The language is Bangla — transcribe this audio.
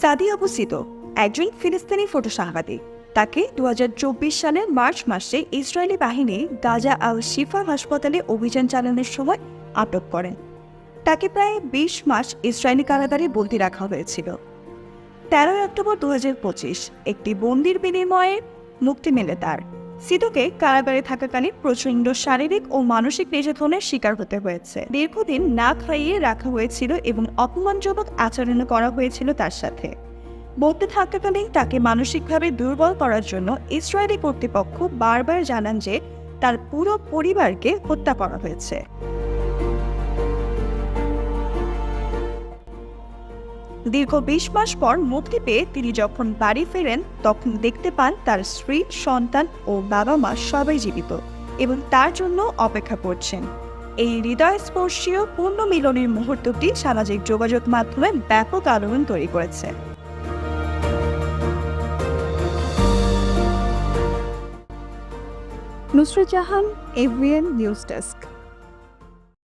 সাদি অবস্থিত একজন ফিলিস্তিনি ফটো সাংবাদিক তাকে দুহাজার চব্বিশ সালের মার্চ মাসে ইসরায়েলি বাহিনী গাজা আল শিফা হাসপাতালে অভিযান চালানোর সময় আটক করেন তাকে প্রায় বিশ মাস ইসরায়েলি কারাগারে বন্দি রাখা হয়েছিল। তেরোই অক্টোবর দু হাজার পঁচিশ একটি বন্দির বিনিময়ে মুক্তি মেলে তার। সিধুকে কারাগারে থাকাকালীন প্রচণ্ড শারীরিক ও মানসিক নির্যাতনের শিকার হতে হয়েছে। দীর্ঘদিন না খাইয়ে রাখা হয়েছিল এবং অপমানজনক আচরণ করা হয়েছিল তার সাথে। বলতে থাকাকালীন তাকে মানসিকভাবে দুর্বল করার জন্য ইসরায়েলি কর্তৃপক্ষ বারবার জানান যে, তার পুরো পরিবারকে হত্যা করা হয়েছে। দীর্ঘ বিশ মাস পর মুক্তি পেয়ে তিনি যখন বাড়ি ফেরেন, তখন দেখতে পান তার স্ত্রী, সন্তান ও বাবা মা সবাই জীবিত এবং তার জন্য অপেক্ষা করছেন। এই হৃদয়স্পর্শীয় পূর্ণ মিলনের মুহূর্তটি সামাজিক যোগাযোগ মাধ্যমে ব্যাপক আলোড়ন তৈরি করেছে। Nusrat Jahan AVN news desk.